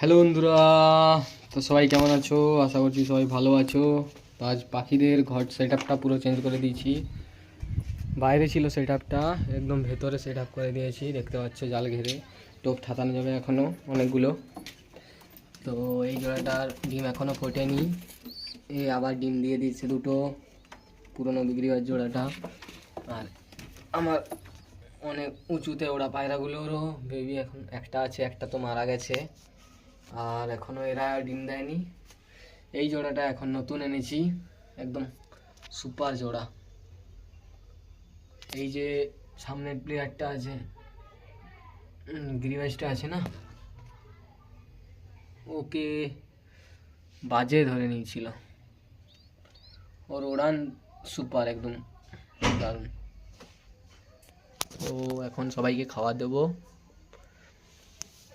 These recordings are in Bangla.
হ্যালো বন্ধুরা। তো সবাই কেমন আছো? আশা করছি সবাই ভালো আছো। তো আজ পাখিদের ঘর সেট আপটা পুরো চেঞ্জ করে দিয়েছি। বাইরে ছিল সেট আপটা একদম ভেতরে সেট আপ করে দিয়েছি। দেখতে পাচ্ছ জাল ঘেরে। টোপ ঠাতানো যাবে এখনও অনেকগুলো। তো এই জোড়াটার ডিম এখনও ফোটেনি। এই আবার ডিম দিয়ে দিচ্ছে দুটো। পুরনো বিক্রি হওয়ার জোড়াটা। আর আমার অনেক উঁচুতে ওরা পায়রাগুলোরও বেবি এখন একটা আছে, একটা তো মারা গেছে। আর এখনও এরা ডিম দেয়নি। এই জোড়াটা এখন নতুন এনেছি, একদম সুপার জোড়া। এই যে সামনের প্লেয়ারটা আছে গ্রিভাইসটা আছে না? ওকে বাজে ধরে নিয়েছিল। ওর ওড়ান সুপার, একদম দারুণ। তো এখন সবাইকে খাওয়া দেবো।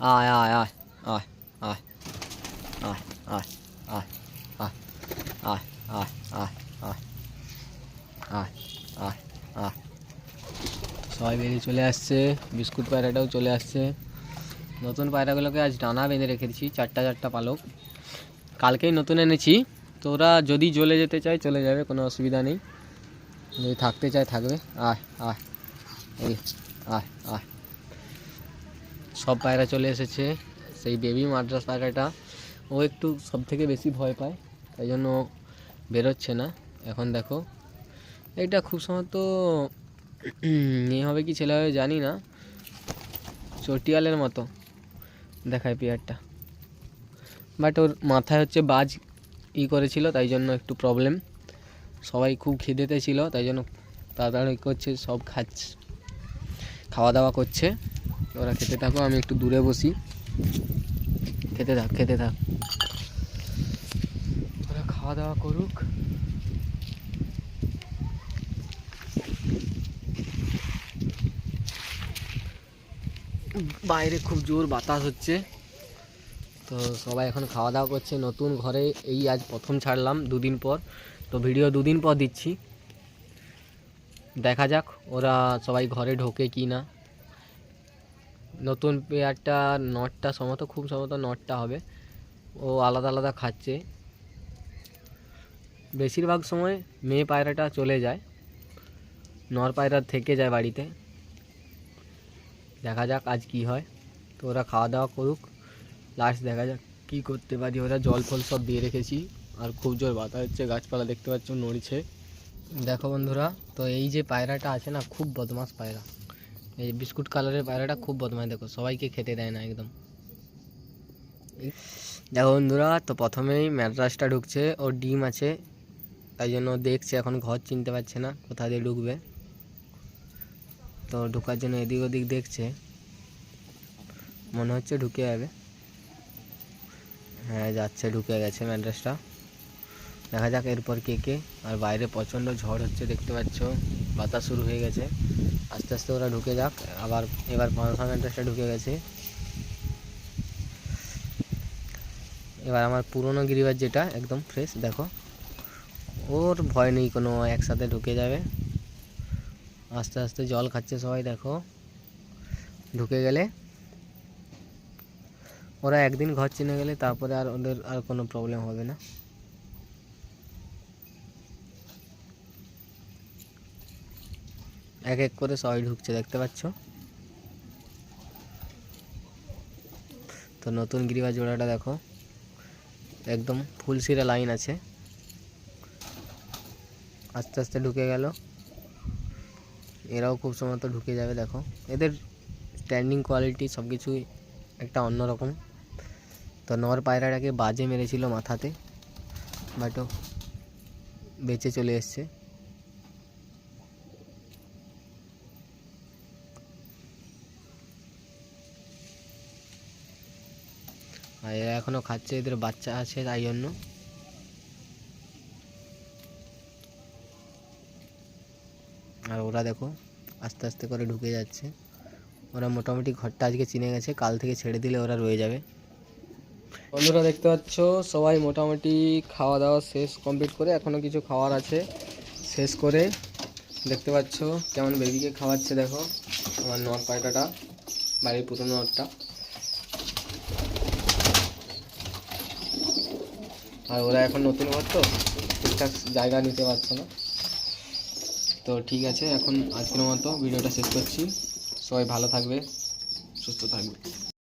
আয় আয় আয় আয় আয় আয় আয় আয় আয় আয় সবাই বেরিয়ে চলে আসছে, বিস্কুট পায়রাটাও চলে আসছে। নতুন পায়রাগুলোকে আজ ডানা বেঁধে রেখেছি চারটা চারটা পালক। কালকেই নতুন এনেছি। তো ওরা যদি জ্বলে যেতে চায় চলে যাবে, কোনো অসুবিধা নেই। যদি থাকতে চায়, থাকবে। আয় আয়। আয় আয়। সব পায়রা চলে এসেছে, সেই বেবি মাদ্রাস পায়রাটা ও একটু সব থেকে বেশি ভয় পায়, তাই জন্য বেরোচ্ছে না। এখন দেখো এটা খুব সম্ভবত মেয়ে হবে কি ছেলে হবে জানি না। চটিয়ালের মতো, দেখায় পেয়ারটা। বাট ওর মাথায় হচ্ছে বাজ ই করেছিল, তাই জন্য একটু প্রবলেম সবাই খুব খিদেতে ছিল, তাই জন্য তাড়াতাড়ি করছে, সব খাচ্ছে খাওয়া দাওয়া করছে। ওরা খেতে থাকো, আমি একটু দূরে বসি। খেতে থাক খেতে থাক। ওরা খাওয়া দাওয়া করুক। বাইরে খুব জোর বাতাস হচ্ছে। তো সবাই এখন খাওয়া দাওয়া করছে। নতুন ঘরে এই আজ প্রথম ছাড়লাম দুদিন পর। তো ভিডিও দুদিন পর দিচ্ছি। দেখা যাক ওরা সবাই ঘরে ঢোকে কি না। নতুন পেয়ারটা নটটা সম্ভবত খুব সম্ভবত নটটা হবে। ও আলাদা আলাদা খাচ্ছে। বেশিরভাগ সময় মেয়ে পায়রাটা চলে যায়। নর পায়রা থেকে যায় বাড়িতে। দেখা যাক আজ কি হয়। তো ওরা খাওয়া দাওয়া করুক। লাস্ট দেখা যাক কী করতে পারি। ওরা জল ফল সব দিয়ে রেখেছি। আর খুব জোর বাতা হচ্ছে, গাছপালা দেখতে পাচ্ছ নড়ছে। দেখো বন্ধুরা, তো এই যে পায়রাটা আছে না, খুব বদমাস পায়রা। এই বিস্কুট কালারের পায়রাটা খুব বদমাস দেখো, সবাইকে খেতে দেয় না একদম। দেখো বন্ধুরা, তো প্রথমেই ম্যাড্রাসটা ঢুকছে, ওর ডিম আছে, তাই জন্য দেখছে, এখন ঘর চিনতে পারছে না কোথা দিয়ে ঢুকবে। তো ঢোকার জন্য এদিক ওদিক দেখছে, মনে হচ্ছে ঢুকে যাবে। হ্যাঁ যাচ্ছে, ঢুকে গেছে ম্যাড্রাসটা দেখা যাক এরপর কে কে। আর বাইরে প্রচণ্ড ঝড় হচ্ছে, দেখতে পাচ্ছ। বাতাস শুরু হয়ে গেছে। আস্তে আস্তে ওরা ঢুকে যাক। আবার এবার পাঁচশো ম্যাড্রাসটা ঢুকে গেছে। এবার আমার পুরনো গিরিবার যেটা, একদম ফ্রেশ দেখো। ওর ভয় নেই কোনো, একসাথে ঢুকে যাবে। আস্তে আস্তে জল খাচ্ছে সবাই, দেখো। ঢুকে গেলে। ওরা একদিন ঘর চিনে গেলে, তারপরে আর ওদের আর কোনো প্রবলেম হবে না। এক এক করে সবাই ঢুকছে, দেখতে পাচ্ছ? তো নতুন গিরিবা জোড়াটা দেখো। একদম ফুল সিরা লাইন আছে। আস্তে আস্তে ঢুকে গেল। এরাও খুব সময় তো ঢুকে যাবে, দেখো। এদের স্ট্যান্ডিং কোয়ালিটি সব কিছুই একটা অন্যরকম। তো নর পায়রাটাকে বাজে মেরেছিল মাথাতে বাট বেঁচে চলে এসছে। আর এরা এখনও খাচ্ছে, এদের বাচ্চা আছে তাই জন্য। আর ওরা দেখো, আস্তে আস্তে করে ঢুকে যাচ্ছে। ওরা মোটামুটি ঘরটা আজকে চিনে গেছে, কাল থেকে ছেড়ে দিলে ওরা রয়ে যাবে। বন্ধুরা দেখতে পাচ্ছ, সবাই মোটামুটি খাওয়া দাওয়া শেষ কমপ্লিট করে এখনও কিছু খাওয়ার আছে, শেষ করে। দেখতে পাচ্ছ কেমন বেবিকে খাওয়াচ্ছে, দেখো। আমার নর পায়টাটা বাড়ির পুরনো নটটা আর ওরা এখন নতুন ঘর তো, ঠিকঠাক জায়গা নিতে পারছে না। তো ঠিক আছে, এখন আজকের মতো ভিডিওটা শেষ করছি। সবাই ভালো থাকবে, সুস্থ থাকবে।